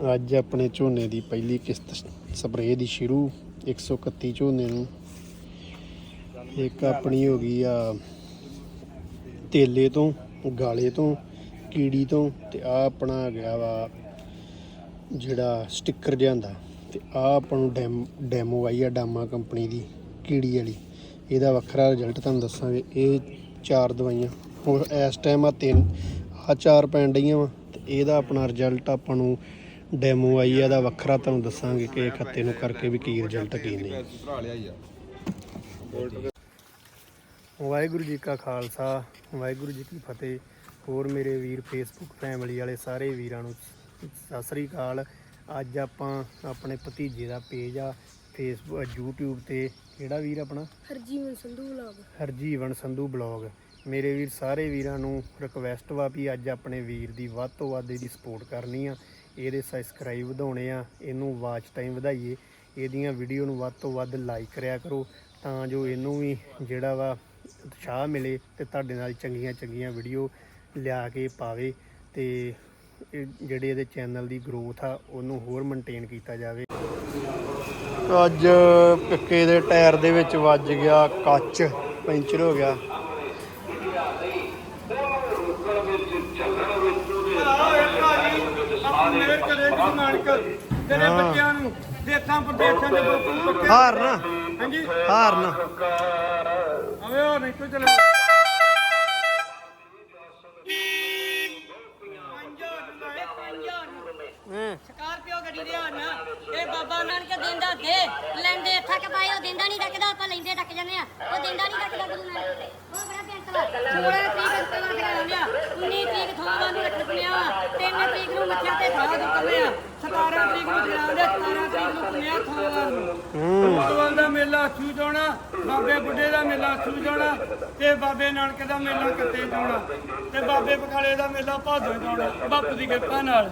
ਅੱਜ ਆਪਣੇ ਝੋਨੇ ਦੀ ਪਹਿਲੀ ਕਿਸ਼ਤ ਸਪਰੇਅ ਦੀ ਸ਼ੁਰੂ 131 ਝੋਨੇ ਨੂੰ। ਇੱਕ ਆਪਣੀ ਹੋ ਗਈ ਆ, ਤੇਲੇ ਤੋਂ, ਗਾਲੇ ਤੋਂ, ਕੀੜੀ ਤੋਂ, ਤੇ ਆ ਆਪਣਾ ਆ ਗਿਆ ਵਾ, ਜਿਹੜਾ ਸਟicker ਜਾਂਦਾ ਤੇ ਆ ਆਪਾਂ ਨੂੰ ਡੈਮ, ਡੈਮੋ ਆਈ ਆ ਡਾਮਾ ਕੰਪਨੀ ਦੀ, ਕੀੜੀ ਵਾਲੀ। ਇਹਦਾ ਵੱਖਰਾ ਰਿਜ਼ਲਟ ਤੁਹਾਨੂੰ ਦੱਸਾਂਗੇ। ਇਹ ਚਾਰ ਦਵਾਈਆਂ। ਹੁਣ ਇਸ ਟਾਈਮ ਆ ਤਿੰਨ, ਆ ਚਾਰ ਪੈਣ ਡਈਆਂ ਵਾ, ਤੇ ਇਹਦਾ ਆਪਣਾ ਰਿਜ਼ਲਟ ਆਪਾਂ ਨੂੰ ਡੈਮੋ ਆਈ ਆ ਇਹਦਾ ਵੱਖਰਾ ਤੁਹਾਨੂੰ ਦੱਸਾਂਗੇ ਕਿ ਇਹ ਖੱਤੇ ਨੂੰ ਕਰਕੇ ਵੀ ਕੀ ਰਿਜ਼ਲਟ ਕੀ ਨਹੀਂ। ਵਾਹਿਗੁਰੂ ਜੀ ਕਾ ਖਾਲਸਾ ਵਾਹਿਗੁਰੂ ਜੀ ਕੀ ਫਤਿਹ। ਹੋਰ ਮੇਰੇ ਵੀਰ ਫੇਸਬੁੱਕ ਫੈਮਿਲੀ ਵਾਲੇ ਸਾਰੇ ਵੀਰਾਂ ਨੂੰ ਸਤਿ ਸ੍ਰੀ ਅਕਾਲ। ਅੱਜ ਆਪਾਂ ਆਪਣੇ ਭਤੀਜੇ ਦਾ ਪੇਜ ਆ ਫੇਸਬੁੱਕ YouTube ਤੇ। ਕਿਹੜਾ ਵੀਰ ਆਪਣਾ? ਹਰਜੀਵਨ ਸੰਧੂ ਵਲੌਗ ਹਰਜੀਵਨ ਸੰਧੂ ਬਲੌਗ ਮੇਰੇ ਵੀਰ ਸਾਰੇ ਵੀਰਾਂ ਨੂੰ ਰਿਕਵੈਸਟ ਵਾ ਵੀ ਅੱਜ ਆਪਣੇ ਵੀਰ ਦੀ ਵੱਧ ਤੋਂ ਵੱਧ ਇਹਦੀ ਸਪੋਰਟ ਕਰਨੀ ਆ। ਇਹਦੇ ਸਬਸਕ੍ਰਾਈਬ ਵਧਾਉਣੇ ਆ, ਇਹਨੂੰ ਵਾਚ ਟਾਈਮ ਵਧਾਈਏ, ਇਹਦੀਆਂ ਵੀਡੀਓ ਨੂੰ ਵੱਧ ਤੋਂ ਵੱਧ ਲਾਈਕ ਕਰਿਆ ਕਰੋ, ਤਾਂ ਜੋ ਇਹਨੂੰ ਵੀ ਜਿਹੜਾ ਵਾ ਉਤਸ਼ਾਹ ਮਿਲੇ ਤੇ ਤੁਹਾਡੇ ਨਾਲ ਚੰਗੀਆਂ ਚੰਗੀਆਂ ਵੀਡੀਓ ਲਿਆ ਕੇ ਪਾਵੇ ਤੇ ਇਹ ਜਿਹੜੇ ਇਹਦੇ ਚੈਨਲ ਦੀ ਗਰੋਥ ਆ, ਉਹਨੂੰ ਹੋਰ ਮੇਨਟੇਨ ਕੀਤਾ ਜਾਵੇ। ਅੱਜ ਪਿੱਕੇ ਦੇ ਟਾਇਰ ਦੇ ਵਿੱਚ ਵੱਜ ਗਿਆ ਕੱਚ, ਪੈਂਚਰ ਹੋ ਗਿਆ ਮੇਰੇ ਘਰੇ ਗੁਰੂ ਨਾਨਕ ਤੇਰੇ ਹਾਂ। ਬੱਚਿਆਂ ਨੂੰ ਦੇਸਾਂ ਪ੍ਰਦੇਸਾਂ ਦੇ ਲੋਕਾਂ ਨੂੰ ਪੱਕੇ ਹਾਰ ਨਾ ਹਾਂਜੀ। ਹਾਰ ਨਾ ਆਵੇ ਉਹ ਨਹੀਂ ਕੋਈ ਚਲੇ ਹੈਂ। ਸਕਾਰਪੀਓ ਗੱਡੀ ਦੇ ਹਨ ਇਹ ਬਾਬਾ ਨਾਨਕ ਦਿੰਦਾ ਦੇ ਲੈਂਦੇ ਥੱਕ ਪਾਏ, ਉਹ ਦਿੰਦਾ ਨਹੀਂ ਡੱਕਦਾ ਆਪਾਂ ਲੈਂਦੇ ਡੱਕ ਜਾਂਦੇ ਆ। ਉਹ ਦਿੰਦਾ ਨਹੀਂ ਡੱਕਦਾ ਗੁਰੂ ਨਾਨਕ ਉਹ ਬੜਾ ਬੇਅੰਤਲਾ 16 ਤਰੀਕ ਅੰਤਲਾ ਕਰਾਉਂਦੇ ਆ 19 ਤਰੀਕ ਥੋੜਾ ਨੂੰ ਰੱਖ ਪਿਆ ਵਾ। 3 ਤਰੀਕ ਨੂੰ ਮੱਥਾ ਤੇ ਖਾ ਦੋ ਕੰਮੇ 17 ਤਰੀਕ ਨੂੰ ਜਲਾਉਂਦੇ 17 ਤਰੀਕ ਨੂੰ ਪੁੰਨਿਆ ਥੋੜਾ ਨੂੰ ਭਗਵਾਨ ਦਾ ਮੇਲਾ ਸੂ ਜਾਣਾ ਬਾਬੇ ਬੁੱਢੇ ਦਾ ਮੇਲਾ ਸੂ ਜਾਣਾ ਤੇ ਬਾਬੇ ਨਾਨਕ ਦਾ ਮੇਲਾ ਕਿਤੇ ਜਾਣਾ ਤੇ ਬਾਬੇ ਬਕਾਲੇ ਦਾ ਮੇਲਾ ਭਾਦੋ ਜਾਣਾ ਬਾਪੂ ਦੀ ਕਿਰਪਾ ਨਾਲ।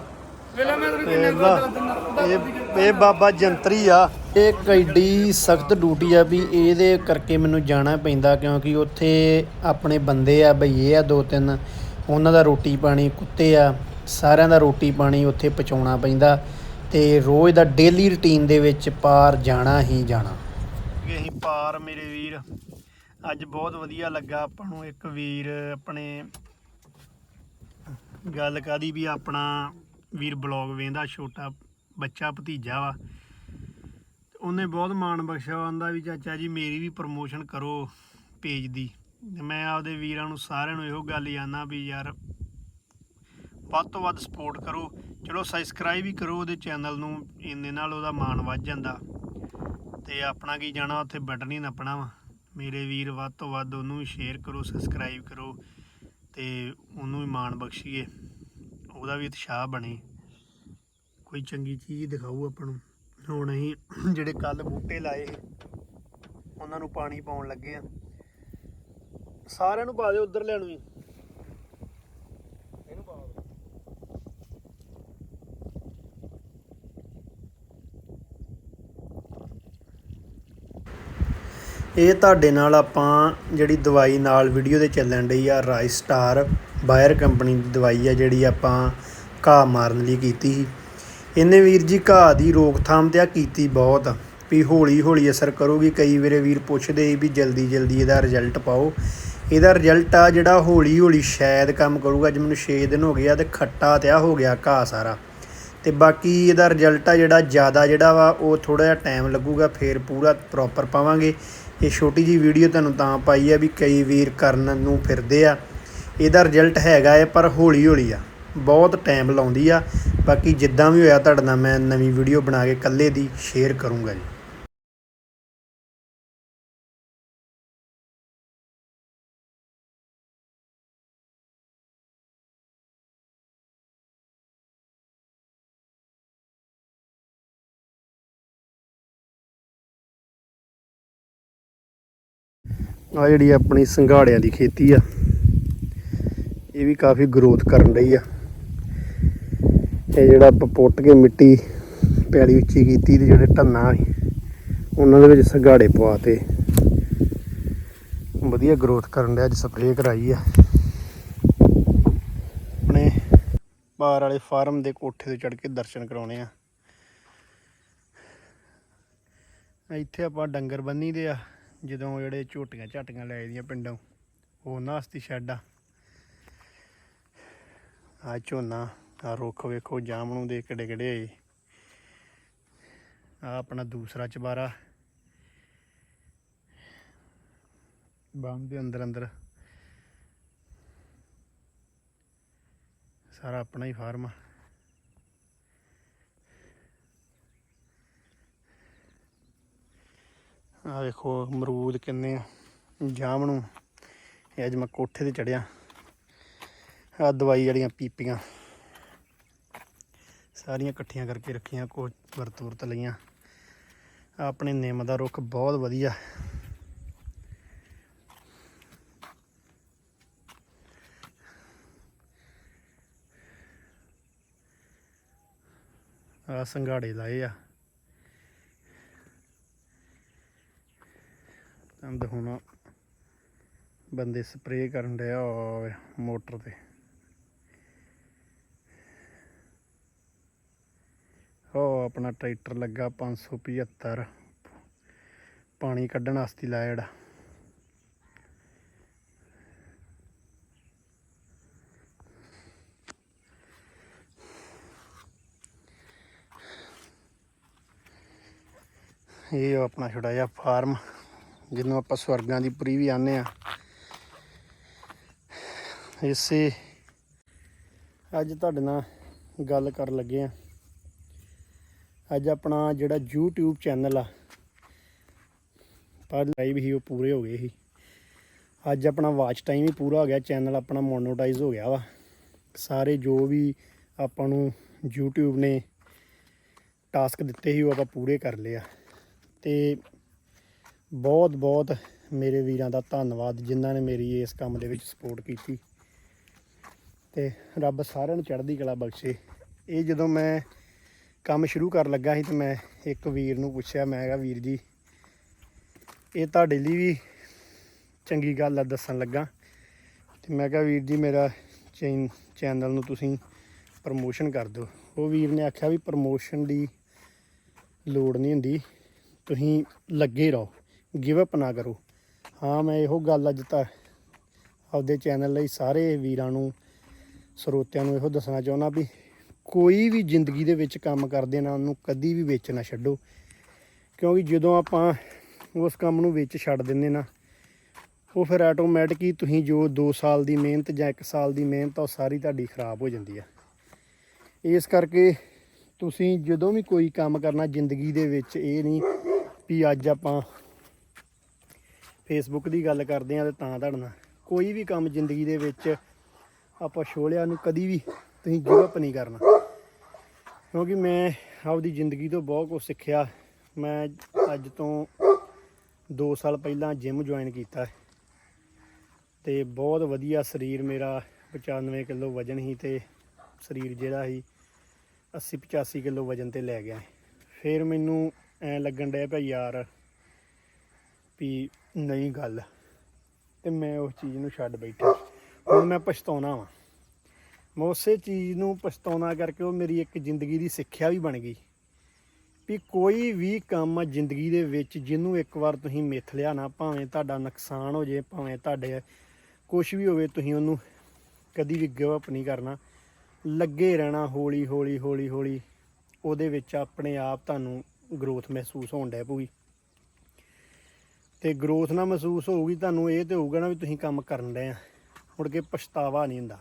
ਵੇਲੇ ਮੈਂ ਤੈਨੂੰ ਕਿੰਨੇ ਦਿੰਦਾ ਇਹ ਇਹ ਬਾਬਾ ਜੰਤਰੀ ਆ। ਇਹ ਕੈਡੀ ਸਖਤ ਡਿਊਟੀ ਆ ਵੀ ਇਹਦੇ ਕਰਕੇ ਮੈਨੂੰ ਜਾਣਾ ਪੈਂਦਾ ਕਿਉਂਕਿ ਉੱਥੇ ਆਪਣੇ ਬੰਦੇ ਆ ਭਈਏ ਆ ਦੋ ਤਿੰਨ। ਉਹਨਾਂ ਦਾ ਰੋਟੀ ਪਾਣੀ ਕੁੱਤੇ ਆ। ਸਾਰਿਆਂ ਦਾ ਰੋਟੀ ਪਾਣੀ ਉੱਥੇ ਪਹੁੰਚਾਉਣਾ ਪੈਂਦਾ ਤੇ ਰੋਜ਼ ਦਾ ਡੇਲੀ ਰੁਟੀਨ ਦੇ ਵਿੱਚ ਪਾਰ ਜਾਣਾ ਹੀ ਜਾਣਾ। ਅਸੀਂ ਪਾਰ ਮੇਰੇ ਵੀਰ। ਅੱਜ ਬਹੁਤ ਵਧੀਆ ਲੱਗਾ ਆਪਾਂ ਨੂੰ ਇੱਕ ਵੀਰ ਆਪਣੇ ਗੱਲ ਕਾਦੀ ਵੀ ਆਪਣਾ ਵੀਰ ਬਲੌਗ ਵੇਂਦਾ ਛੋਟਾ ਬੱਚਾ ਭਤੀਜਾ ਵਾ। ਉਹਨੇ ਬਹੁਤ ਮਾਣ ਬਖਸ਼ਿਆ ਆਂਦਾ ਵੀ ਚਾਚਾ ਜੀ ਮੇਰੀ ਵੀ ਪ੍ਰਮੋਸ਼ਨ ਕਰੋ ਪੇਜ ਦੀ। ਮੈਂ ਆਪਦੇ ਵੀਰਾਂ ਨੂੰ ਸਾਰਿਆਂ ਨੂੰ ਇਹੋ ਗੱਲ ਜਾਣਾ ਵੀ ਯਾਰ ਵੱਧ ਤੋਂ ਵੱਧ ਸਪੋਰਟ ਕਰੋ। ਚਲੋ ਸਬਸਕ੍ਰਾਈਬ ਵੀ ਕਰੋ ਉਹਦੇ ਚੈਨਲ ਨੂੰ ਇੰਨੇ ਨਾਲ ਉਹਦਾ ਮਾਣ ਵੱਧ ਜਾਂਦਾ। ਤੇ ਆਪਣਾ ਕੀ ਜਾਣਾ, ਉੱਥੇ ਬਟਨ ਹੀ ਨੱਪਣਾ ਵਾ। ਮੇਰੇ ਵੀਰ ਵੱਧ ਤੋਂ ਵੱਧ ਉਹਨੂੰ ਵੀ ਸ਼ੇਅਰ ਕਰੋ ਸਬਸਕ੍ਰਾਈਬ ਕਰੋ ਤੇ ਉਹਨੂੰ ਵੀ ਮਾਣ ਬਖਸ਼ੀਏ। ਉਹਦਾ ਵੀ ਉਤਸ਼ਾਹ ਬਣੇ। ਕੋਈ ਚੰਗੀ ਚੀਜ਼ ਦਿਖਾਊ ਆਪਾਂ ਨੂੰ। ਹੁਣ ਅਸੀਂ ਜਿਹੜੇ ਕੱਲ ਬੂਟੇ ਲਾਏ ਉਹਨਾਂ ਨੂੰ ਪਾਣੀ ਪਾਉਣ ਲੱਗੇ ਆ। ਸਾਰਿਆਂ ਨੂੰ ਪਾ ਦਿਓ, ਉਧਰ ਲੈਣ ਵੀ ਇਹਨੂੰ ਪਾ ਦਿਓ। ਇਹ ਤੁਹਾਡੇ ਨਾਲ ਆਪਾਂ ਜਿਹੜੀ ਦਵਾਈ ਨਾਲ ਵੀਡੀਓ ਦੇ ਚੱਲਣ ਡਈ ਆ ਰਾਈਸ ਸਟਾਰ ਬਾਇਰ ਕੰਪਨੀ ਦੀ ਦਵਾਈ ਆ ਜਿਹੜੀ ਆਪਾਂ ਘਾਹ ਮਾਰਨ ਲਈ ਕੀਤੀ ਸੀ। ਇਹਨੇ ਵੀਰ ਜੀ ਘਾਹ ਦੀ ਰੋਕਥਾਮ ਤੇ ਆ ਕੀਤੀ ਬਹੁਤ, ਵੀ ਹੌਲੀ ਹੌਲੀ ਅਸਰ ਕਰੂਗੀ। ਕਈ ਵੇਰੇ ਵੀਰ ਪੁੱਛਦੇ ਸੀ ਵੀ ਜਲਦੀ ਜਲਦੀ ਇਹਦਾ ਰਿਜ਼ਲਟ ਪਾਓ। ਇਹਦਾ ਰਿਜ਼ਲਟ ਆ ਜਿਹੜਾ ਹੌਲੀ ਹੌਲੀ ਸ਼ਾਇਦ ਕੰਮ ਕਰੂਗਾ। ਅੱਜ ਮੈਨੂੰ 6 ਦਿਨ ਹੋ ਗਿਆ ਆ ਤੇ ਖੱਟਾ ਤੇ ਆ ਹੋ ਗਿਆ ਘਾਹ ਸਾਰਾ। ਤੇ ਬਾਕੀ ਇਹਦਾ ਰਿਜ਼ਲਟ ਆ ਜਿਹੜਾ ਜ਼ਿਆਦਾ ਜਿਹੜਾ ਵਾ, ਉਹ ਥੋੜਾ ਜਿਹਾ ਟਾਈਮ ਲੱਗੂਗਾ, ਫੇਰ ਪੂਰਾ ਪ੍ਰੋਪਰ ਪਾਵਾਂਗੇ। ਇਹ ਛੋਟੀ ਜੀ ਵੀਡੀਓ ਤੁਹਾਨੂੰ ਤਾਂ ਪਾਈ ਆ ਵੀ ਕਈ ਵੀਰ ਕਰਨ ਨੂੰ ਫਿਰਦੇ ਆ। ਇਹਦਾ ਰਿਜ਼ਲਟ ਹੈਗਾ ਹੈ ਪਰ ਹੌਲੀ ਹੌਲੀ ਆ। ਬਹੁਤ ਟਾਈਮ ਲਾਉਂਦੀ ਆ। ਬਾਕੀ ਜਿੱਦਾਂ ਵੀ ਹੋਇਆ ਤੁਹਾਡੇ ਨਾਲ ਮੈਂ ਨਵੀਂ ਵੀਡੀਓ ਬਣਾ ਕੇ ਕੱਲੇ ਦੀ ਸ਼ੇਅਰ ਕਰੂੰਗਾ ਜੀ। ਆ ਜਿਹੜੀ ਆਪਣੀ ਸੰਘਾੜਿਆਂ ਦੀ ਖੇਤੀ ਆ। ਇਹ ਵੀ ਕਾਫੀ ਗਰੋਥ ਕਰਨ ਰਹੀ ਆ। ਇਹ ਜਿਹੜਾ ਆਪਾਂ ਪੁੱਟ ਕੇ ਮਿੱਟੀ ਪੈਲੀ ਉੱਚੀ ਕੀਤੀ ਤੇ ਜਿਹੜੇ ਢੰਨਾ ਉਹਨਾਂ ਦੇ ਵਿੱਚ ਸੰਘਾੜੇ ਪਵਾਤੇ ਵਧੀਆ ਗਰੋਥ ਕਰਨ ਡਿਆ, ਅੱਜ ਸਪਰੇਅ ਕਰਾਈ ਆ। ਆਪਣੇ ਪਾਰ ਵਾਲੇ ਫਾਰਮ ਦੇ ਕੋਠੇ ਤੇ ਚੜ ਕੇ ਦਰਸ਼ਨ ਕਰਾਉਣੇ ਆ। ਇੱਥੇ ਆਪਾਂ ਡੰਗਰ ਬੰਨੀ ਦੇ ਆ, ਜਦੋਂ ਜਿਹੜੇ ਝੋਟੀਆਂ ਝਾਟੀਆਂ ਲੈ ਦੀਆਂ ਪਿੰਡੋਂ ਉਹਨਾਂ ਵਾਸਤੇ ਸ਼ੈੱਡ ਆ। ਆ ਝੋਨਾ, ਆ ਰੁੱਖ ਵੇਖੋ, ਜਾਮਣੂ ਦੇ ਕਿਹੜੇ ਕਿਹੜੇ ਹੋਏ ਆ ਆਪਣਾ ਦੂਸਰਾ ਚਬਾਰਾ। ਬੰਦ ਦੇ ਅੰਦਰ ਅੰਦਰ। ਸਾਰਾ ਆਪਣਾ ਹੀ ਫਾਰਮ ਆ। ਆ ਵੇਖੋ ਅਮਰੂਦ ਕਿੰਨੇ ਆ। ਜਾਮਣੂ। ਅੱਜ ਮੈਂ ਕੋਠੇ ਤੇ ਚੜਿਆ ਆ ਦਵਾਈ ਵਾਲੀਆਂ ਪੀਪੀਆਂ। ਸਾਰੀਆਂ ਇਕੱਠੀਆਂ ਕਰਕੇ ਰੱਖੀਆਂ ਕੋ ਵਰਤ ਲਈਆਂ। ਆਪਣੇ ਨਿੰਮ ਦਾ ਰੁੱਖ ਬਹੁਤ ਵਧੀਆ। ਆ ਸੰਘਾੜੇ ਲਾਏ ਆ। ਅੰਦ ਹੁਣ ਬੰਦੇ ਸਪਰੇਅ ਕਰਨ ਡਿਆ ਮੋਟਰ ਤੇ। ਉਹ ਆਪਣਾ ਟਰੈਕਟਰ ਲੱਗਾ 575 ਪਾਣੀ ਕੱਢਣ ਵਾਸਤੇ ਲਾਇਆ ਜਿਹੜਾ। ਇਹ ਆਪਣਾ ਛੋਟਾ ਜਿਹਾ ਫਾਰਮ, ਜਿਹਨੂੰ ਆਪਾਂ ਸਵਰਗਾਂ ਦੀ ਪੁਰੀ ਵੀ ਆਨੇ ਆ ਇਸੇ ਅੱਜ ਤੁਹਾਡੇ ਨਾਲ ਗੱਲ ਕਰਨ ਲੱਗੇ ਆ ਅੱਜ ਆਪਣਾ ਜਿਹੜਾ YouTube ਚੈਨਲ ਆ, ਪਰ ਲਾਈਵ ਹੀ ਉਹ ਪੂਰੇ ਹੋ ਗਏ ਸੀ। ਅੱਜ ਆਪਣਾ ਵਾਚ ਟਾਈਮ ਵੀ ਪੂਰਾ ਹੋ ਗਿਆ ਚੈਨਲ ਆਪਣਾ ਮੋਨੋਟਾਈਜ਼ ਹੋ ਗਿਆ ਵਾ। ਸਾਰੇ ਜੋ ਵੀ ਆਪਾਂ ਨੂੰ YouTube ਨੇ ਟਾਸਕ ਦਿੱਤੇ ਸੀ, ਉਹ ਆਪਾਂ ਪੂਰੇ ਕਰ ਲਏ ਆ। ਤੇ ਬਹੁਤ ਬਹੁਤ ਮੇਰੇ ਵੀਰਾਂ ਦਾ ਧੰਨਵਾਦ, ਜਿਨ੍ਹਾਂ ਨੇ ਮੇਰੀ ਇਸ ਕੰਮ ਦੇ ਵਿੱਚ ਸਪੋਰਟ ਕੀਤੀ। ਤੇ ਰੱਬ ਸਾਰਿਆਂ ਨੂੰ ਚੜ੍ਹਦੀ ਕਲਾ ਬਖਸ਼ੇ। ਇਹ ਜਦੋਂ ਮੈਂ ਕੰਮ ਸ਼ੁਰੂ ਕਰਨ ਲੱਗਾ ਸੀ ਤੇ ਮੈਂ ਇੱਕ ਵੀਰ ਨੂੰ ਪੁੱਛਿਆ, ਮੈਂ ਕਿਹਾ, ਵੀਰ ਜੀ, ਇਹ ਤੁਹਾਡੇ ਲਈ ਵੀ ਚੰਗੀ ਗੱਲ ਆ ਦੱਸਣ ਲੱਗਾ। ਤੇ ਮੈਂ ਕਿਹਾ, ਵੀਰ ਜੀ, ਮੇਰਾ ਚੈਨ, ਚੈਨਲ ਨੂੰ ਤੁਸੀਂ ਪ੍ਰਮੋਸ਼ਨ ਕਰ ਦਿਓ। ਉਹ ਵੀਰ ਨੇ ਆਖਿਆ ਵੀ ਪ੍ਰਮੋਸ਼ਨ ਦੀ ਲੋੜ ਨਹੀਂ ਹੁੰਦੀ, ਤੁਸੀਂ ਲੱਗੇ ਰਹੋ ਗਿਵ ਅਪ ਨਾ ਕਰੋ। ਹਾਂ, ਮੈਂ ਇਹੋ ਗੱਲ ਅੱਜ ਤਾਂ ਆਪਦੇ ਚੈਨਲ ਲਈ ਸਾਰੇ ਵੀਰਾਂ ਨੂੰ, ਸਰੋਤਿਆਂ ਨੂੰ ਇਹੋ ਦੱਸਣਾ ਚਾਹੁੰਦਾ ਵੀ ਕੋਈ ਵੀ ਜ਼ਿੰਦਗੀ ਦੇ ਵਿੱਚ ਕੰਮ ਕਰਦੇ ਨਾ ਉਹਨੂੰ ਕਦੀ ਵੀ ਵਿੱਚ ਨਾ ਛੱਡੋ। ਕਿਉਂਕਿ ਜਦੋਂ ਆਪਾਂ ਉਸ ਕੰਮ ਨੂੰ ਵਿੱਚ ਛੱਡ ਦਿੰਦੇ ਨਾ ਉਹ ਫਿਰ ਆਟੋਮੈਟਿਕ ਹੀ ਤੁਸੀਂ ਜੋ 2 ਸਾਲ ਦੀ ਮਿਹਨਤ ਜਾਂ 1 ਸਾਲ ਦੀ ਮਿਹਨਤ ਆ, ਉਹ ਸਾਰੀ ਤੁਹਾਡੀ ਖਰਾਬ ਹੋ ਜਾਂਦੀ ਆ। ਇਸ ਕਰਕੇ ਤੁਸੀਂ ਜਦੋਂ ਵੀ ਕੋਈ ਕੰਮ ਕਰਨਾ ਜ਼ਿੰਦਗੀ ਦੇ ਵਿੱਚ ਇਹ ਨਹੀਂ ਵੀ ਅੱਜ ਆਪਾਂ ਫੇਸਬੁੱਕ ਦੀ ਗੱਲ ਕਰਦੇ ਆ ਤੇ ਤਾਂ ਧੜਨਾ ਕੋਈ ਵੀ ਕੰਮ ਜ਼ਿੰਦਗੀ ਦੇ ਵਿੱਚ ਆਪਾਂ ਛੋਲਿਆਂ ਨੂੰ ਕਦੀ ਵੀ ਤੁਸੀਂ ਗਿਵ ਅਪ ਨਹੀਂ ਕਰਨਾ। ਕਿਉਂਕਿ ਮੈਂ ਆਪਦੀ ਜ਼ਿੰਦਗੀ ਤੋਂ ਬਹੁਤ ਕੁਝ ਸਿੱਖਿਆ। ਮੈਂ ਅੱਜ ਤੋਂ 2 ਸਾਲ ਪਹਿਲਾਂ ਜਿਮ ਜੁਆਇਨ ਕੀਤਾ ਹੈ। ਤੇ ਬਹੁਤ ਵਧੀਆ ਸਰੀਰ ਮੇਰਾ 95 ਕਿਲੋ ਵਜਨ ਹੀ ਤੇ ਸਰੀਰ ਜਿਹੜਾ ਸੀ 80 85 ਕਿਲੋ ਵਜਨ ਤੇ ਲੈ ਗਿਆ ਫਿਰ ਮੈਨੂੰ ਐ ਲੱਗਣ ਡਿਆ ਪਿਆ ਯਾਰ ਵੀ ਨਹੀਂ ਗੱਲ। ਤੇ ਮੈਂ ਉਸ ਚੀਜ਼ ਨੂੰ ਛੱਡ ਬੈਠਾ। ਹੁਣ ਮੈਂ ਪਛਤਾਉਣਾ ਵਾਂ। ਮੈਂ ਉਸੇ ਚੀਜ਼ ਨੂੰ ਪਛਤਾਉਣਾ ਕਰਕੇ ਉਹ ਮੇਰੀ ਇੱਕ ਜ਼ਿੰਦਗੀ ਦੀ ਸਿੱਖਿਆ ਵੀ ਬਣ ਗਈ। ਵੀ ਕੋਈ ਵੀ ਕੰਮ ਆ ਜ਼ਿੰਦਗੀ ਦੇ ਵਿੱਚ ਜਿਹਨੂੰ ਇੱਕ ਵਾਰ ਤੁਸੀਂ ਮਿੱਥ ਲਿਆ ਨਾ, ਭਾਵੇਂ ਤੁਹਾਡਾ ਨੁਕਸਾਨ ਹੋ ਜੇ, ਭਾਵੇਂ ਤੁਹਾਡੇ ਕੁਝ ਵੀ ਹੋਵੇ, ਤੁਸੀਂ ਉਹਨੂੰ ਕਦੀ ਵੀ ਗਿਵ ਅਪ ਨਹੀਂ ਕਰਨਾ। ਲੱਗੇ ਰਹਿਣਾ ਹੌਲੀ ਹੌਲੀ ਹੌਲੀ ਹੌਲੀ, ਉਹਦੇ ਵਿੱਚ ਆਪਣੇ ਆਪ ਤੁਹਾਨੂੰ ਗਰੋਥ ਮਹਿਸੂਸ ਹੋਣ ਡੈ ਪਊਗੀ। ਤੇ ਗਰੋਥ ਨਾ ਮਹਿਸੂਸ ਹੋਊਗੀ, ਤੁਹਾਨੂੰ ਇਹ ਤੇ ਹੋਊਗਾ ਨਾ ਵੀ ਤੁਸੀਂ ਕੰਮ ਕਰਨ ਡਏ ਆ। ਮੁੜ ਕੇ ਪਛਤਾਵਾ ਨਹੀਂ ਹੁੰਦਾ।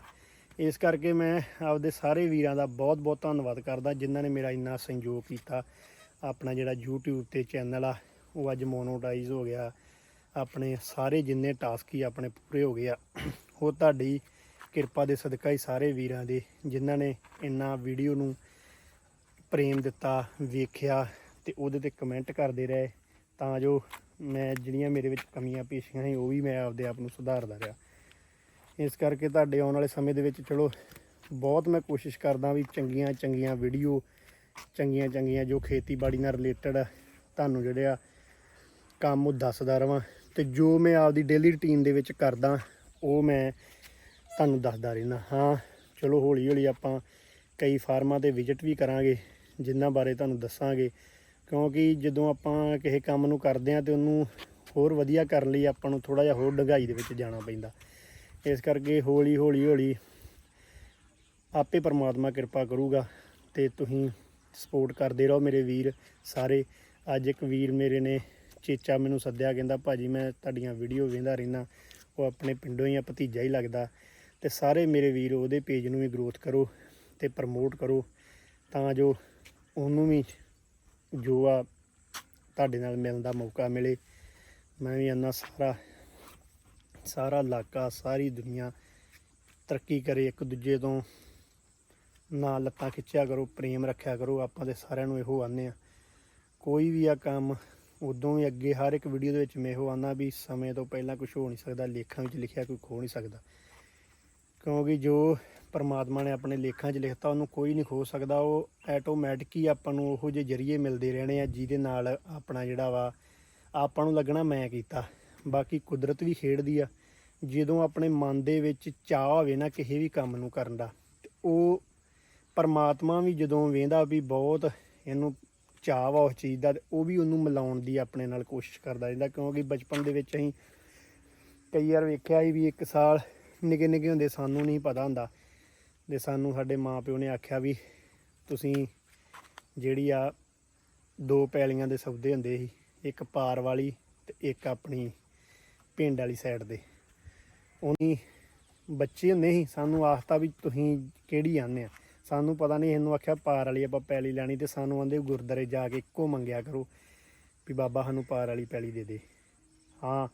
ਇਸ ਕਰਕੇ ਮੈਂ ਆਪਦੇ ਸਾਰੇ ਵੀਰਾਂ ਦਾ ਬਹੁਤ ਬਹੁਤ ਧੰਨਵਾਦ ਕਰਦਾ, ਜਿਨ੍ਹਾਂ ਨੇ ਮੇਰਾ ਇੰਨਾ ਸਹਿਯੋਗ ਕੀਤਾ। ਆਪਣਾ ਜਿਹੜਾ YouTube ਤੇ ਚੈਨਲ ਆ, ਉਹ ਅੱਜ ਮੋਨੋਟਾਈਜ਼ ਹੋ ਗਿਆ। ਆਪਣੇ ਸਾਰੇ ਜਿੰਨੇ ਟਾਸਕ ਹੀ ਆਪਣੇ ਪੂਰੇ ਹੋ ਗਏ ਆ। ਉਹ ਤੁਹਾਡੀ ਕਿਰਪਾ ਦੇ ਸਦਕਾ ਹੀ ਸਾਰੇ ਵੀਰਾਂ ਦੇ, ਜਿਨ੍ਹਾਂ ਨੇ ਇੰਨਾ ਵੀਡੀਓ ਨੂੰ ਪ੍ਰੇਮ ਦਿੱਤਾ, ਵੇਖਿਆ ਤੇ ਉਹਦੇ ਤੇ ਕਮੈਂਟ ਕਰਦੇ ਰਹੇ। ਤਾਂ ਜੋ ਮੈਂ ਜਿਹੜੀਆਂ ਮੇਰੇ ਵਿੱਚ ਕਮੀਆਂ ਪੇਸ਼ੀਆਂ ਸੀ, ਉਹ ਵੀ ਮੈਂ ਆਪਦੇ ਆਪ ਨੂੰ ਸੁਧਾਰਦਾ ਰਿਹਾ। ਇਸ ਕਰਕੇ ਤੁਹਾਡੇ ਆਉਣ ਵਾਲੇ ਸਮੇਂ ਦੇ ਵਿੱਚ ਚਲੋ, ਬਹੁਤ ਮੈਂ ਕੋਸ਼ਿਸ਼ ਕਰਦਾ ਵੀ ਚੰਗੀਆਂ ਚੰਗੀਆਂ ਵੀਡੀਓ ਚੰਗੀਆਂ ਚੰਗੀਆਂ ਜੋ ਖੇਤੀਬਾੜੀ ਨਾਲ ਰਿਲੇਟਡ ਤੁਹਾਨੂੰ ਜਿਹੜੇ ਆ ਕੰਮ ਉਹ ਦੱਸਦਾ ਰਵਾਂ ਤੇ ਜੋ ਮੈਂ ਆਪਦੀ ਡੇਲੀ ਰੁਟੀਨ ਦੇ ਵਿੱਚ ਕਰਦਾ, ਉਹ ਮੈਂ ਤੁਹਾਨੂੰ ਦੱਸਦਾ ਰਹਿਣਾ ਹਾਂ, ਚਲੋ ਹੌਲੀ ਹੌਲੀ ਆਪਾਂ ਕਈ ਫਾਰਮਾਂ ਤੇ ਵਿਜ਼ਿਟ ਵੀ ਕਰਾਂਗੇ, ਜਿਨ੍ਹਾਂ ਬਾਰੇ ਤੁਹਾਨੂੰ ਦੱਸਾਂਗੇ, ਕਿਉਂਕਿ ਜਦੋਂ ਆਪਾਂ ਕਿਸੇ ਕੰਮ ਨੂੰ ਕਰਦੇ ਆ ਤੇ ਉਹਨੂੰ ਹੋਰ ਵਧੀਆ ਕਰਨ ਲਈ ਆਪਾਂ ਨੂੰ ਥੋੜਾ ਜਿਹਾ ਹੋਰ ਡੂੰਘਾਈ ਦੇ ਵਿੱਚ ਜਾਣਾ ਪੈਂਦਾ। ਇਸ ਕਰਕੇ ਹੌਲੀ ਹੌਲੀ ਹੌਲੀ ਆਪੇ ਪਰਮਾਤਮਾ ਕਿਰਪਾ ਕਰੂਗਾ ਤੇ ਤੁਸੀਂ ਸਪੋਰਟ ਕਰਦੇ ਰਹੋ ਮੇਰੇ ਵੀਰ ਸਾਰੇ। ਅੱਜ ਇੱਕ ਵੀਰ ਮੇਰੇ ਨੇ ਚੇਚਾ ਮੈਨੂੰ ਸੱਦਿਆ, ਕਹਿੰਦਾ, ਭਾਜੀ, ਮੈਂ ਤੁਹਾਡੀਆਂ ਵੀਡੀਓ ਵੇਖਦਾ ਰਹਿਣਾ ਉਹ ਆਪਣੇ ਪਿੰਡੋਂ ਹੀ ਆ, ਭਤੀਜਾ ਹੀ ਲੱਗਦਾ। ਤੇ ਸਾਰੇ ਮੇਰੇ ਵੀਰ ਉਹਦੇ ਪੇਜ ਨੂੰ ਵੀ ਗਰੋਥ ਕਰੋ ਤੇ ਪ੍ਰਮੋਟ ਕਰੋ, ਤਾਂ ਜੋ ਉਹਨੂੰ ਵੀ ਜੋ ਆ ਤੁਹਾਡੇ ਨਾਲ ਮਿਲਣ ਦਾ ਮੌਕਾ ਮਿਲੇ। ਮੈਂ ਵੀ ਇੰਨਾ ਸਾਰਾ ਸਾਰਾ ਇਲਾਕਾ, ਸਾਰੀ ਦੁਨੀਆ ਤਰੱਕੀ ਕਰੇ, ਇੱਕ ਦੂਜੇ ਤੋਂ ਨਾ ਲੱਤਾਂ ਖਿੱਚਿਆ ਕਰੋ, ਪ੍ਰੇਮ ਰੱਖਿਆ ਕਰੋ, ਆਪਾਂ ਤੇ ਸਾਰਿਆਂ ਨੂੰ ਇਹੋ ਆਨੇ ਆ। ਕੋਈ ਵੀ ਆ ਕੰਮ, ਉਦੋਂ ਵੀ ਅੱਗੇ ਹਰ ਇੱਕ ਵੀਡੀਓ ਦੇ ਵਿੱਚ ਮੈਂ ਇਹੋ ਆਨਾ ਵੀ ਸਮੇਂ ਤੋਂ ਪਹਿਲਾਂ ਕੁਝ ਹੋ ਨਹੀਂ ਸਕਦਾ, ਲੇਖਾਂ ਵਿੱਚ ਲਿਖਿਆ ਕੋਈ ਖੋ ਨਹੀਂ ਸਕਦਾ। ਕਿਉਂਕਿ ਜੋ ਪਰਮਾਤਮਾ ਨੇ ਆਪਣੇ ਲੇਖਾਂ 'ਚ ਲਿਖਤਾ, ਉਹਨੂੰ ਕੋਈ ਨਹੀਂ ਖੋ ਸਕਦਾ, ਉਹ ਆਟੋਮੈਟਿਕ ਹੀ ਆਪਾਂ ਨੂੰ ਉਹੋ ਜਿਹੇ ਜਰੀਏ ਮਿਲਦੇ ਰਹਿਣੇ ਆ, ਜਿਹਦੇ ਨਾਲ ਆਪਣਾ ਜਿਹੜਾ ਵਾ, ਆਪਾਂ ਨੂੰ ਲੱਗਣਾ ਮੈਂ ਕੀਤਾ। ਬਾਕੀ ਕੁਦਰਤ ਵੀ ਖੇਡਦੀ ਆ। ਜਦੋਂ ਆਪਣੇ ਮਨ ਦੇ ਵਿੱਚ ਚਾਹ ਹੋਵੇ ਨਾ ਕਿਸੇ ਵੀ ਕੰਮ ਨੂੰ ਕਰਨ ਦਾ ਉਹ ਪਰਮਾਤਮਾ ਵੀ ਜਦੋਂ ਵੇਂਦਾ ਵੀ ਬਹੁਤ ਇਹਨੂੰ ਚਾਹ ਵਾ ਉਸ ਚੀਜ਼ ਦਾ, ਤੇ ਉਹ ਵੀ ਉਹਨੂੰ ਮਿਲਾਉਣ ਦੀ ਆਪਣੇ ਨਾਲ ਕੋਸ਼ਿਸ਼ ਕਰਦਾ ਰਹਿੰਦਾ। ਕਿਉਂਕਿ ਬਚਪਨ ਦੇ ਵਿੱਚ ਅਸੀਂ ਕਈ ਵਾਰ ਵੇਖਿਆ ਸੀ ਵੀ ਇੱਕ ਸਾਲ ਨਿੱਕੇ ਨਿੱਕੇ ਹੁੰਦੇ ਸਾਨੂੰ ਨਹੀਂ ਪਤਾ ਹੁੰਦਾ, ਤੇ ਸਾਨੂੰ ਸਾਡੇ ਮਾਪਿਓ ਨੇ ਆਖਿਆ ਵੀ ਤੁਸੀਂ ਜਿਹੜੀ ਆ ਦੋ ਪੈਲੀਆਂ ਦੇ ਸੌਦੇ ਹੁੰਦੇ ਸੀ, ਇੱਕ ਪਾਰ ਵਾਲੀ ਤੇ ਇੱਕ ਆਪਣੀ ਪਿੰਡ ਵਾਲੀ ਸਾਈਡ ਦੇ। ਉਨੀ ਬੱਚੇ ਹੁੰਦੇ ਸੀ, ਸਾਨੂੰ ਆਖਤਾ ਵੀ ਤੁਸੀਂ ਕਿਹੜੀ ਆਨੇ ਆ। ਸਾਨੂੰ ਪਤਾ ਨਹੀਂ, ਇਹਨੂੰ ਆਖਿਆ ਪਾਰ ਵਾਲੀ ਆਪਾਂ ਪੈਲੀ ਲੈਣੀ ਤੇ ਸਾਨੂੰ ਆਂਦੇ ਗੁਰਦਾਰੇ ਜਾ ਕੇ ਇੱਕੋ ਮੰਗਿਆ ਕਰੋ ਵੀ ਬਾਬਾ ਸਾਨੂੰ ਪਾਰ ਵਾਲੀ ਪੈਲੀ ਦੇ ਦੇ। ਹਾਂ,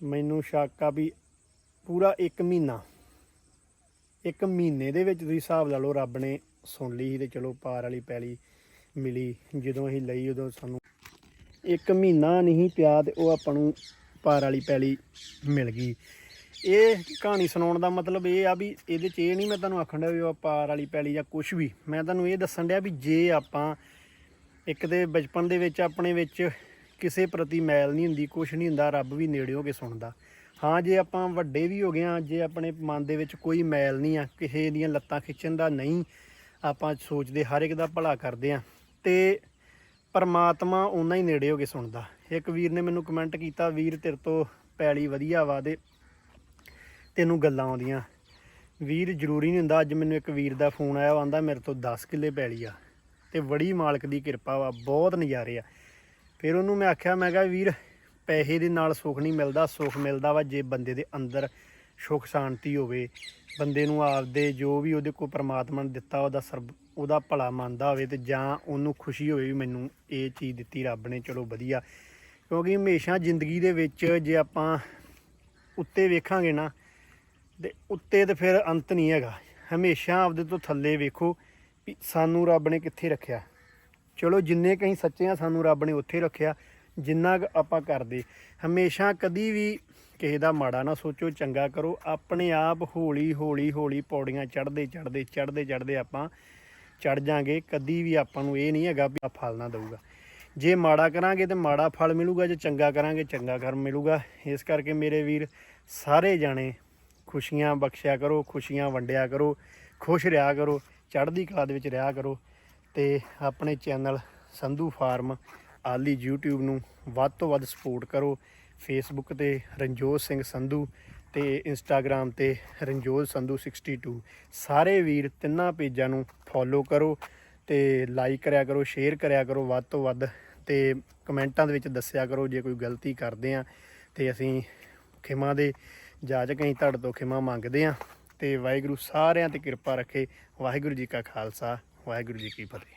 ਮੈਨੂੰ ਸ਼ੱਕ ਆ ਵੀ ਪੂਰਾ 1 ਮਹੀਨਾ, ਇੱਕ ਮਹੀਨੇ ਦੇ ਵਿੱਚ ਤੁਸੀਂ ਹਿਸਾਬ ਲਾ ਲਓ ਰੱਬ ਨੇ ਸੁਣ ਲਈ ਸੀ ਤੇ ਚਲੋ ਪਾਰ ਵਾਲੀ ਪੈਲੀ ਮਿਲੀ, ਜਦੋਂ ਅਸੀਂ ਲਈ ਉਦੋਂ ਸਾਨੂੰ ਇੱਕ ਮਹੀਨਾ ਨਹੀਂ ਪਿਆ ਤੇ ਉਹ ਆਪਾਂ ਨੂੰ ਪਾਰ ਵਾਲੀ ਪੈਲੀ ਮਿਲ ਗਈ। ਇਹ ਕਹਾਣੀ ਸੁਣਾਉਣ ਦਾ ਮਤਲਬ ਇਹ ਆ ਵੀ ਇਹਦੇ 'ਚ ਇਹ ਨਹੀਂ ਮੈਂ ਤੁਹਾਨੂੰ ਆਖਣ ਡਿਆ ਵੀ ਉਹ ਪਾਰ ਵਾਲੀ ਪੈਲੀ ਜਾਂ ਕੁਝ ਵੀ। ਮੈਂ ਤੁਹਾਨੂੰ ਇਹ ਦੱਸਣ ਡਿਆ ਵੀ ਜੇ ਆਪਾਂ ਇੱਕ ਤੇ ਬਚਪਨ ਦੇ ਵਿੱਚ ਆਪਣੇ ਵਿੱਚ ਕਿਸੇ ਪ੍ਰਤੀ ਮੈਲ ਨਹੀਂ ਹੁੰਦੀ ਕੁਝ ਨਹੀਂ ਹੁੰਦਾ, ਰੱਬ ਵੀ ਨੇੜੇ ਹੋ ਕੇ ਸੁਣਦਾ। ਹਾਂ, ਜੇ ਆਪਾਂ ਵੱਡੇ ਵੀ ਹੋ ਗਏ ਆ ਜੇ ਆਪਣੇ ਮਨ ਦੇ ਵਿੱਚ ਕੋਈ ਮੈਲ ਨਹੀਂ ਆ, ਕਿਸੇ ਦੀਆਂ ਲੱਤਾਂ ਖਿੱਚਣ ਦਾ ਨਹੀਂ ਆਪਾਂ ਸੋਚਦੇ, ਹਰ ਇੱਕ ਦਾ ਭਲਾ ਕਰਦੇ ਆ ਤੇ ਪਰਮਾਤਮਾ ਉਹਨਾਂ ਹੀ ਨੇੜੇ ਹੋ ਕੇ ਸੁਣਦਾ। ਇੱਕ ਵੀਰ ਨੇ ਮੈਨੂੰ ਕਮੈਂਟ ਕੀਤਾ, ਵੀਰ, ਤੇਰੇ ਤੋਂ ਪੈਲੀ ਵਧੀਆ ਵਾ ਤੇ ਤੈਨੂੰ ਗੱਲਾਂ ਆਉਂਦੀਆਂ। ਵੀਰ ਜ਼ਰੂਰੀ ਨਹੀਂ ਹੁੰਦਾ, ਅੱਜ ਮੈਨੂੰ ਇੱਕ ਵੀਰ ਦਾ ਫੋਨ ਆਇਆ, ਉਹ ਆਂਦਾ ਮੇਰੇ ਤੋਂ 10 ਕਿੱਲੇ ਪੈਲੀ ਆ। ਤੇ ਬੜੀ ਮਾਲਕ ਦੀ ਕਿਰਪਾ ਵਾ, ਬਹੁਤ ਨਜ਼ਾਰੇ ਆ। ਫਿਰ ਉਹਨੂੰ ਮੈਂ ਆਖਿਆ, ਮੈਂ ਕਿਹਾ ਵੀਰ, ਪੈਸੇ ਦੇ ਨਾਲ ਸੁੱਖ ਨਹੀਂ ਮਿਲਦਾ, ਸੁੱਖ ਮਿਲਦਾ ਵਾ ਜੇ ਬੰਦੇ ਦੇ ਅੰਦਰ ਸੁੱਖ ਸ਼ਾਂਤੀ ਹੋਵੇ। ਬੰਦੇ ਨੂੰ ਆਪਦੇ ਜੋ ਵੀ ਉਹਦੇ ਕੋਲ ਪ੍ਰਮਾਤਮਾ ਨੇ ਦਿੱਤਾ, ਉਹਦਾ ਸਰਬ, ਉਹਦਾ ਭਲਾ ਮੰਨਦਾ ਹੋਵੇ ਤੇ ਜਾਂ ਉਹਨੂੰ ਖੁਸ਼ੀ ਹੋਵੇ ਵੀ ਮੈਨੂੰ ਇਹ ਚੀਜ਼ ਦਿੱਤੀ, ਰੱਬ ਨੇ, ਚਲੋ ਵਧੀਆ। ਕਿਉਂਕਿ ਹਮੇਸ਼ਾ ਜ਼ਿੰਦਗੀ ਦੇ ਵਿੱਚ ਜੇ ਆਪਾਂ ਉੱਤੇ ਵੇਖਾਂਗੇ ਨਾ ਤੇ ਉੱਤੇ ਤੇ ਫਿਰ ਅੰਤ ਨਹੀਂ ਹੈਗਾ। ਹਮੇਸ਼ਾ ਆਪਦੇ ਤੋਂ ਥੱਲੇ ਵੇਖੋ ਵੀ ਸਾਨੂੰ ਰੱਬ ਨੇ ਕਿੱਥੇ ਰੱਖਿਆ। ਚਲੋ ਜਿੰਨੇ ਕਹੀਂ ਸੱਚੇ ਆ ਸਾਨੂੰ ਰੱਬ ਨੇ ਉੱਥੇ ਰੱਖਿਆ, ਜਿੰਨਾ ਕੁ ਆਪਾਂ ਕਰਦੇ। ਹਮੇਸ਼ਾ ਕਦੀ ਵੀ ਕਿਸੇ ਦਾ ਮਾੜਾ ਨਾ ਸੋਚੋ, ਚੰਗਾ ਕਰੋ। ਆਪਣੇ ਆਪ ਹੌਲੀ ਹੌਲੀ ਹੌਲੀ ਪੌੜੀਆਂ ਚੜ੍ਹਦੇ ਚੜ੍ਹਦੇ ਚੜ੍ਹਦੇ ਚੜ੍ਹਦੇ ਆਪਾਂ ਚੜ ਜਾਾਂਗੇ। ਕਦੀ ਵੀ ਆਪਾਂ ਨੂੰ ਇਹ ਨਹੀਂ ਹੈਗਾ ਵੀ ਆ ਫਲ ਨਾ ਦਊਗਾ। ਜੇ ਮਾੜਾ ਕਰਾਂਗੇ ਤੇ ਮਾੜਾ ਫਲ ਮਿਲੂਗਾ, ਜੇ ਚੰਗਾ ਕਰਾਂਗੇ, ਚੰਗਾ ਕਰ ਮਿਲੂਗਾ। ਇਸ ਕਰਕੇ ਮੇਰੇ ਵੀਰ, ਸਾਰੇ ਜਾਣੇ ਖੁਸ਼ੀਆਂ ਬਖਸ਼ਿਆ ਕਰੋ, ਖੁਸ਼ੀਆਂ ਵੰਡਿਆ ਕਰੋ, ਖੁਸ਼ ਰਿਹਾ ਕਰੋ, ਚੜ੍ਹਦੀ ਕਲਾ ਦੇ ਵਿੱਚ ਰਿਹਾ ਕਰੋ ਤੇ ਆਪਣੇ ਚੈਨਲ ਸੰਧੂ ਫਾਰਮ ਆਲੀ YouTube ਨੂੰ ਵੱਧ ਤੋਂ ਵੱਧ ਸਪੋਰਟ ਕਰੋ। ਫੇਸਬੁੱਕ ਤੇ ਰਣਜੋਤ ਸਿੰਘ ਸੰਧੂ ਤੇ ਇੰਸਟਾਗ੍ਰam ਤੇ ਰਣਜੋਤ ਸੰਧੂ 62 ਸਾਰੇ ਵੀਰ ਤਿੰਨਾਂ ਪੇਜਾਂ ਨੂੰ ਫੋਲੋ ਕਰੋ ਤੇ ਲਾਈਕ ਕਰਿਆ ਕਰੋ ਸ਼ੇਅਰ ਕਰਿਆ ਕਰੋ ਵੱਧ ਤੋਂ ਵੱਧ ਤੇ ਕਮੈਂਟਾਂ ਦੇ ਵਿੱਚ ਦੱਸਿਆ ਕਰੋ ਜੇ ਕੋਈ ਗਲਤੀ ਕਰਦੇ ਆ ਤੇ ਅਸੀਂ ਖਿਮਾ ਦੇ ਜਾਜਕ ਅਸੀਂ ਤੁਹਾਡੇ ਤੋਂ ਖਿਮਾ ਮੰਗਦੇ ਆ ਤੇ ਵਾਹਿਗੁਰੂ ਸਾਰਿਆਂ ਤੇ ਕਿਰਪਾ ਰੱਖੇ। ਵਾਹਿਗੁਰੂ ਜੀ ਕਾ ਖਾਲਸਾ, ਵਾਹਿਗੁਰੂ ਜੀ ਕੀ ਫਤਿਹ।